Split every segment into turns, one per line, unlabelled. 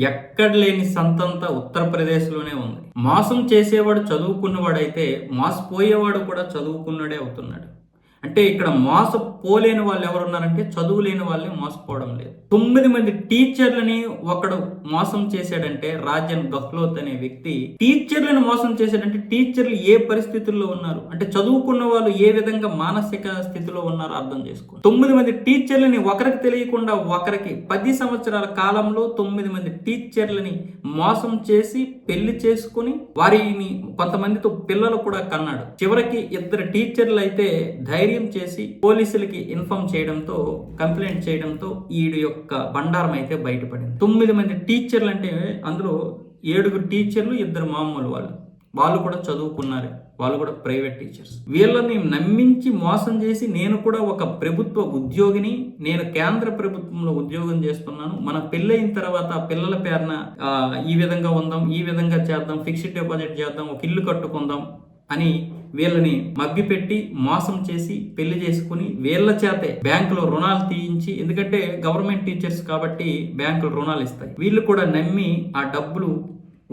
ఎక్కడ లేని సంతంతా ఉత్తరప్రదేశ్లోనే ఉంది. మోసం చేసేవాడు చదువుకున్నవాడైతే మోసపోయేవాడు కూడా చదువుకున్నాడే అవుతున్నాడు. అంటే ఇక్కడ మోసపోలేని వాళ్ళు ఎవరున్నారంటే చదువు లేని వాళ్ళే మోసపోవడం లేదు. తొమ్మిది మంది టీచర్లని ఒకడు మోసం చేశాడంటే రాజన్ గహ్లోత్ అనే వ్యక్తి టీచర్లను మోసం చేశాడంటే టీచర్లు ఏ పరిస్థితుల్లో ఉన్నారు? అంటే చదువుకున్న వాళ్ళు ఏ విధంగా మానసిక స్థితిలో ఉన్నారో అర్థం చేసుకో తొమ్మిది మంది టీచర్లని ఒకరికి తెలియకుండా ఒకరికి పది సంవత్సరాల కాలంలో తొమ్మిది మంది టీచర్లని మోసం చేసి పెళ్ళి చేసుకుని వారిని కొంతమందితో పిల్లలు కూడా కన్నాడు. చివరికి ఇద్దరు టీచర్లు అయితే ధైర్యం చేసి పోలీసులకి ఇన్ఫార్మ్ చేయడంతో కంప్లైంట్ చేయడంతో ఈడు యొక్క బండారం అయితే బయటపడింది. తొమ్మిది మంది టీచర్లు అంటే అందులో ఏడుగురు టీచర్లు ఇద్దరు మామూలు వాళ్ళు. వాళ్ళు కూడా చదువుకున్నారు. వాళ్ళు కూడా ప్రైవేట్ టీచర్స్. వీళ్ళని నమ్మించి మోసం చేసి నేను కూడా ఒక ప్రభుత్వ ఉద్యోగిని నేను కేంద్ర ప్రభుత్వంలో ఉద్యోగం చేస్తున్నాను. మన పెళ్ళైన తర్వాత పిల్లల పేరున ఈ విధంగా ఉందాం ఈ విధంగా చేద్దాం ఫిక్స్డ్ డిపాజిట్ చేద్దాం ఒక ఇల్లు కట్టుకుందాం అని వీళ్ళని మభ్యపెట్టి మోసం చేసి పెళ్ళి చేసుకుని వీళ్ళ చేతే బ్యాంకులో రుణాలు తీయించి ఎందుకంటే గవర్నమెంట్ టీచర్స్ కాబట్టి బ్యాంకులు రుణాలు ఇస్తాయి. వీళ్ళు కూడా నమ్మి ఆ డబ్బులు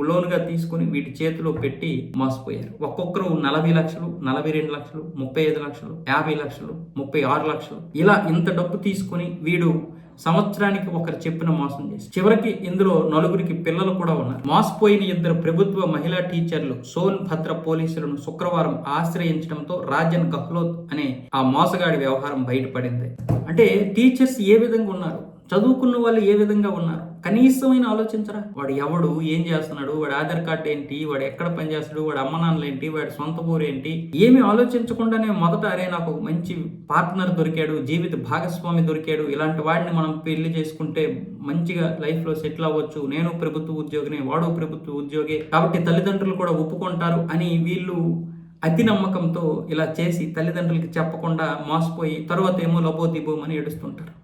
లోనుగా తీసుకుని వీటి చేతిలో పెట్టి మోసపోయారు. ఒక్కొక్కరు నలభై లక్షలు నలభై రెండు లక్షలు ముప్పై ఐదు లక్షలు యాభై లక్షలు ముప్పై ఆరు లక్షలు. ఇలా ఇంత డబ్బు తీసుకుని వీడు సంవత్సరానికి ఒకరు చెప్పిన మోసం చేసి చివరికి ఇందులో నలుగురికి పిల్లలు కూడా ఉన్నారు. మోసపోయిన ఇద్దరు ప్రభుత్వ మహిళా టీచర్లు సోన్ భద్ర పోలీసులను శుక్రవారం ఆశ్రయించడంతో రాజన్ గహ్లోత్ అనే ఆ మోసగాడి వ్యవహారం బయటపడింది. అంటే టీచర్స్ ఏ విధంగా ఉన్నారు? చదువుకున్న వాళ్ళు ఏ విధంగా ఉన్నారు? కనీసమైన ఆలోచించరా? వాడు ఎవడు? ఏం చేస్తున్నాడు? వాడి ఆధార్ కార్డు ఏంటి? వాడు ఎక్కడ పనిచేస్తాడు వాడు అమ్మ నాన్నలు ఏంటి? వాడి సొంత ఊరు ఏంటి? ఏమి ఆలోచించకుండానే మొదట అరే నాకు ఒక మంచి పార్ట్నర్ దొరికాడు జీవిత భాగస్వామి దొరికాడు ఇలాంటి వాడిని మనం పెళ్ళి చేసుకుంటే మంచిగా లైఫ్లో సెటిల్ అవ్వచ్చు. నేను ప్రభుత్వ ఉద్యోగిని వాడు ప్రభుత్వ ఉద్యోగి. కాబట్టి తల్లిదండ్రులు కూడా ఒప్పుకుంటారు అని వీళ్ళు అతి నమ్మకంతో ఇలా చేసి తల్లిదండ్రులకి చెప్పకుండా మోసపోయి తర్వాత ఏమో లబోదిబోమని ఏడుస్తుంటారు.